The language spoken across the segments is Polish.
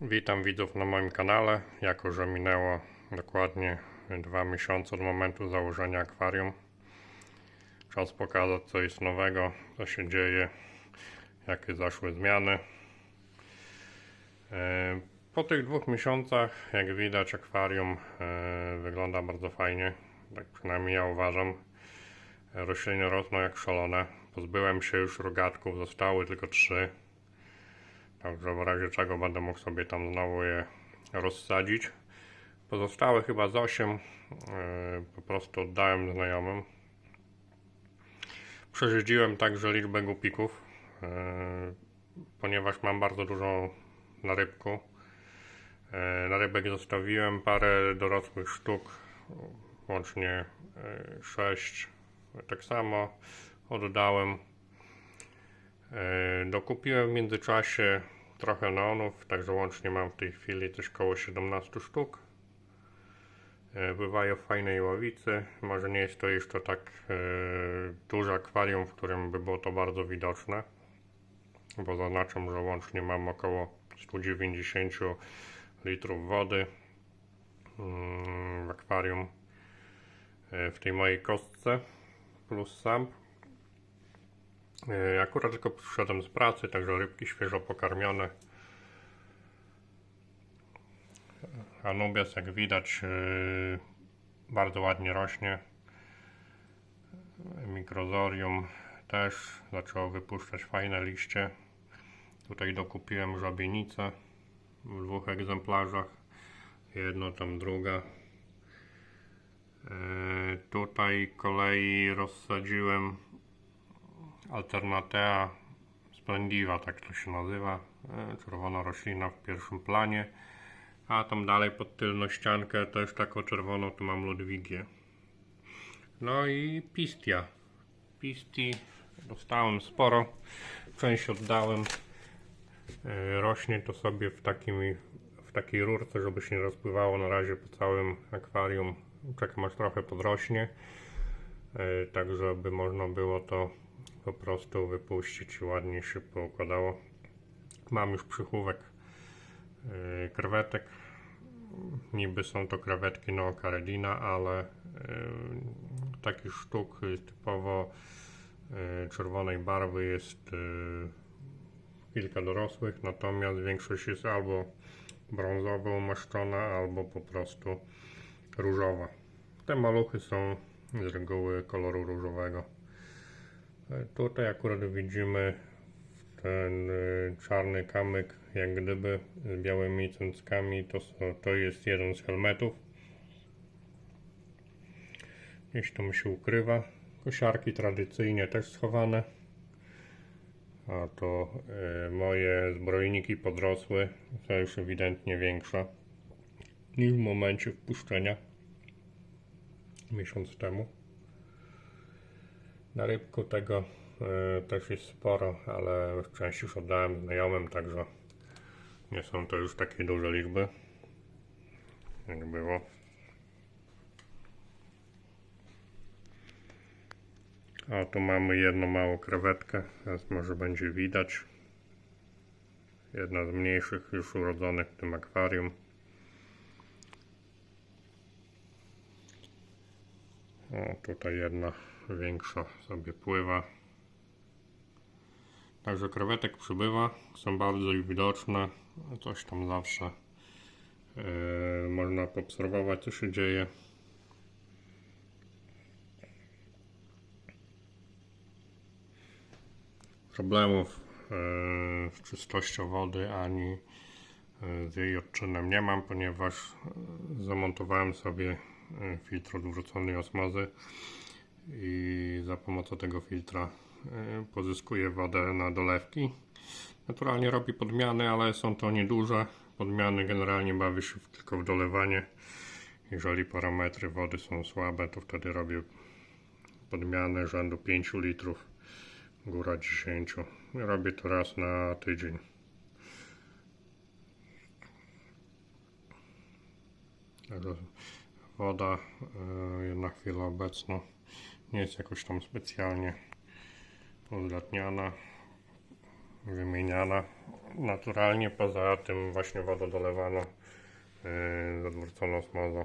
Witam widzów na moim kanale. Jako, że minęło dokładnie dwa miesiące od momentu założenia akwarium, czas pokazać co jest nowego, co się dzieje, jakie zaszły zmiany. E, Po tych dwóch miesiącach, jak widać, akwarium e, wygląda bardzo fajnie. Tak przynajmniej ja uważam. Rośliny rosną jak szalone. Pozbyłem się już rogatków, zostały tylko trzy. Także w razie czego będę mógł sobie tam znowu je rozsadzić. Pozostałe chyba z 8 yy, po prostu oddałem znajomym. Przerzedziłem także liczbę gupików, yy, ponieważ mam bardzo dużo na rybku. Yy, na rybek zostawiłem parę dorosłych sztuk, łącznie 6. Tak samo oddałem. E, Dokupiłem w międzyczasie trochę neonów, także łącznie mam w tej chwili coś koło 17 sztuk. E, Bywają w fajnej ławicy. Może nie jest to jeszcze tak e, duże akwarium, w którym by było to bardzo widoczne, bo zaznaczam, że łącznie mam około 190 litrów wody mm, w akwarium w tej mojej kostce plus sam. E, Akurat tylko przyszedłem z pracy, także rybki świeżo pokarmione. Anubias, jak widać, e, bardzo ładnie rośnie. Mikrozorium też zaczęło wypuszczać fajne liście. Tutaj dokupiłem żabienicę w dwóch egzemplarzach. Jedno tam druga. E, Tutaj kolei rozsadziłem Alternatea splendiva, tak to się nazywa. E, Czerwona roślina w pierwszym planie. A tam dalej pod tylną ściankę też taką czerwoną tu mam Ludwigię. No i Pistia. Pisti dostałem sporo. Część oddałem. E, Rośnie to sobie w, takim, w takiej rurce, żeby się nie rozpływało na razie po całym akwarium. Czekam aż trochę podrośnie. E, Tak, żeby można było to po prostu wypuścić i ładnie się poukładało. Mam już przychówek yy, krewetek. Niby są to krewetki Nookaredina, ale yy, takich sztuk typowo yy, czerwonej barwy jest yy, kilka dorosłych, natomiast większość jest albo brązowo umaszczona, albo po prostu różowa. Te maluchy są z reguły koloru różowego. E, Tutaj akurat widzimy ten y, czarny kamyk, jak gdyby z białymi cęckami. To, to jest jeden z helmetów. Gdzieś tam się ukrywa. Kosiarki tradycyjnie też schowane. A to y, moje zbrojniki podrosły. Są już ewidentnie większe niż w momencie wpuszczenia miesiąc temu. Na rybku tego e, też jest sporo, ale część już oddałem znajomym, także nie są to już takie duże liczby, jak było. A tu mamy jedną małą krewetkę, teraz może będzie widać. Jedna z mniejszych już urodzonych w tym akwarium. O, tutaj jedna większa sobie pływa. Także krewetek przybywa, są bardzo widoczne. Coś tam zawsze e, można poobserwować, co się dzieje. Problemów e, z czystością wody ani e, z jej odczynem nie mam, ponieważ e, zamontowałem sobie e, filtr odwróconej osmozy i za pomocą tego filtra e, pozyskuję wodę na dolewki. Naturalnie robi podmiany, ale są to nieduże. Podmiany generalnie bawi się tylko w dolewanie. Jeżeli parametry wody są słabe, to wtedy robię podmiany rzędu 5 litrów, góra 10. Robię to raz na tydzień. Woda e, na chwilę obecną nie jest jakoś tam specjalnie uzdatniana. wymieniana naturalnie, poza tym właśnie woda dolewana yy, z odwróconą smozą.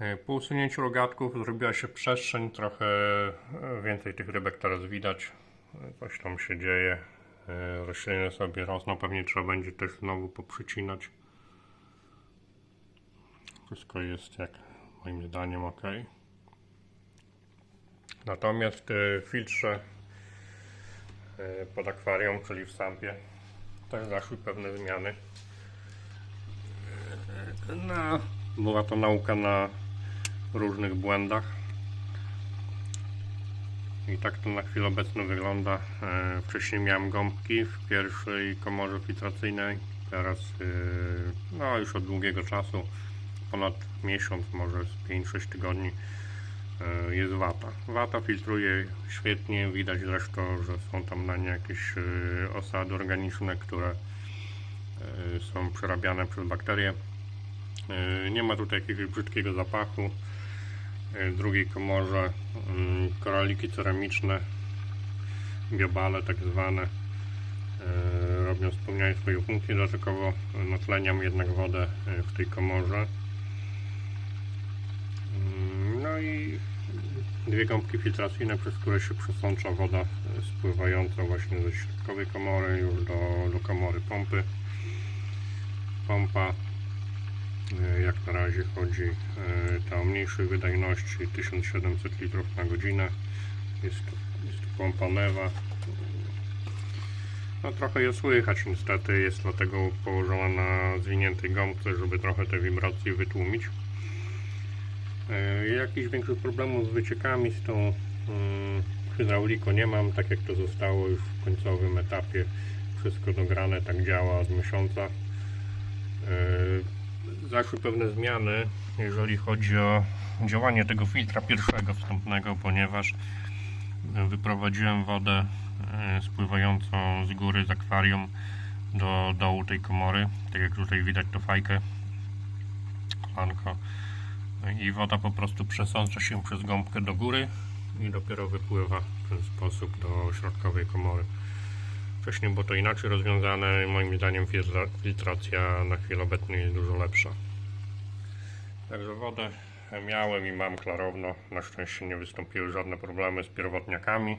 Yy, Po usunięciu rogatków zrobiła się przestrzeń, trochę yy, więcej tych rybek teraz widać. Yy, Coś tam się dzieje. Rośliny sobie rosną, pewnie trzeba będzie też znowu poprzycinać. Wszystko jest jak moim zdaniem ok. Natomiast w filtrze yy, pod akwarium, czyli w sampie, też zaszły pewne zmiany. No, była to nauka na różnych błędach. I tak to na chwilę obecną wygląda. E, Wcześniej miałem gąbki w pierwszej komorze filtracyjnej. Teraz e, no już od długiego czasu, ponad miesiąc, może z 5-6 tygodni e, jest wata. Wata filtruje świetnie, widać zresztą, że są tam na nie jakieś e, osady organiczne, które e, są przerabiane przez bakterie. Nie ma tutaj jakiegoś brzydkiego zapachu. W drugiej komorze mm, koraliki ceramiczne, biobale tak zwane, robią, spełniają swoją funkcję, dodatkowo natleniam jednak wodę w tej komorze. Dwie gąbki filtracyjne, przez które się przesącza woda e, spływająca właśnie ze środkowej komory już do, do komory pompy. Pompa E, jak na razie chodzi e, ta o mniejszej wydajności 1700 litrów na godzinę. Jest jest to pompa Neva no trochę je słychać niestety. Jest dlatego położona na zwiniętej gąbce żeby trochę te wibracje wytłumić jakichś większych problemów z wyciekami z tą mm, hydrauliką nie mam tak jak to zostało już w końcowym etapie wszystko dograne tak działa od miesiąca E, zaszły pewne zmiany, jeżeli chodzi o działanie tego filtra pierwszego wstępnego, ponieważ wyprowadziłem wodę e, spływającą z góry z akwarium do dołu tej komory. Tak jak tutaj widać to fajkę, kolanko. I woda po prostu przesącza się przez gąbkę do góry i dopiero wypływa w ten sposób do środkowej komory. Wcześniej było to inaczej rozwiązane moim zdaniem filtra- filtracja na chwilę obecną jest dużo lepsza. Także wodę miałem i mam klarowno. Na szczęście nie wystąpiły żadne problemy z pierwotniakami.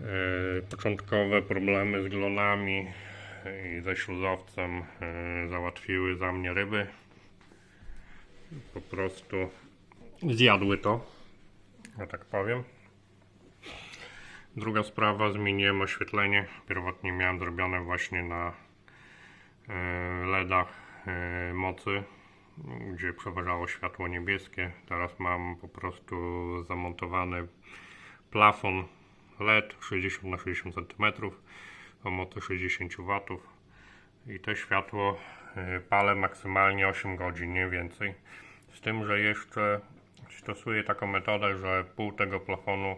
Yy, Początkowe problemy z glonami i ze śluzowcem yy, załatwiły za mnie ryby. Po prostu zjadły to, ja tak powiem. Druga sprawa, zmieniłem oświetlenie. Pierwotnie miałem zrobione właśnie na e, LEDach e, mocy, gdzie przeważało światło niebieskie. Teraz mam po prostu zamontowany plafon LED 60 na 60 cm o mocy 60 W i to światło e, palę maksymalnie 8 godzin, nie więcej. Z tym, że jeszcze stosuję taką metodę, że pół tego plafonu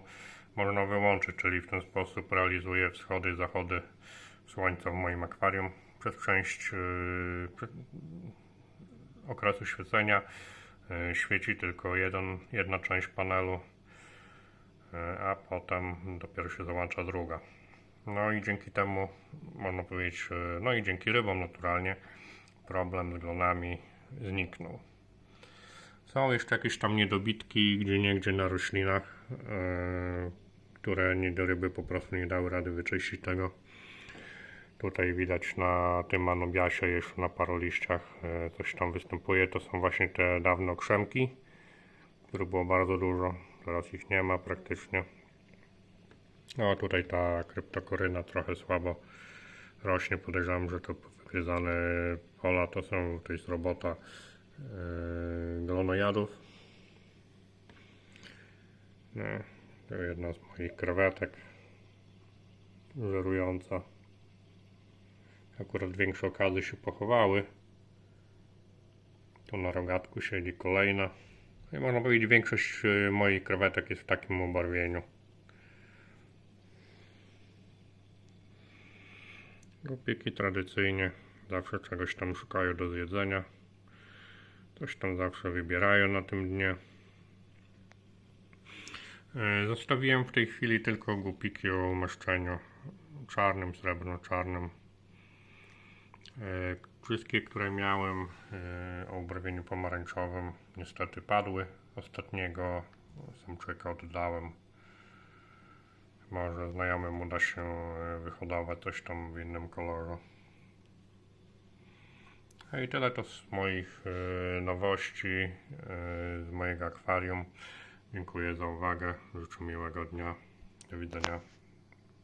można wyłączyć, czyli w ten sposób realizuję wschody zachody słońca w moim akwarium przez część yy, okresu świecenia yy, świeci tylko jeden, jedna część panelu, yy, a potem dopiero się załącza druga. No i dzięki temu można powiedzieć, yy, no i dzięki rybom naturalnie problem z glonami zniknął. Są jeszcze jakieś tam niedobitki gdzie niegdzie na roślinach, e, które nie do ryby po prostu nie dały rady wyczyścić tego. Tutaj widać na tym anobiasie, jeszcze na paru liściach e, coś tam występuje. To są właśnie te dawne krzemki, których było bardzo dużo. Teraz ich nie ma praktycznie. No tutaj ta kryptokoryna trochę słabo rośnie. Podejrzewam, że to wygryzane pola to są, to jest robota yy, glonojadów. No, to jedna z moich krewetek żerująca. Akurat większe okazy się pochowały. Tu na rogatku siedzi kolejna. No I można powiedzieć, większość yy, moich krewetek jest w takim Głupiki tradycyjnie zawsze czegoś tam szukają do zjedzenia. Coś tam zawsze wybierają na tym dnie. E, Zostawiłem w tej chwili tylko głupiki o umieszczeniu czarnym, srebrno-czarnym. E, Wszystkie, które miałem e, o ubarwieniu pomarańczowym, niestety padły. Ostatniego samczyka oddałem. Może znajomym uda się e, wyhodować coś tam w innym kolorze. No I tyle to z moich e, nowości, e, z mojego akwarium. Dziękuję za uwagę. Życzę miłego dnia. Do widzenia.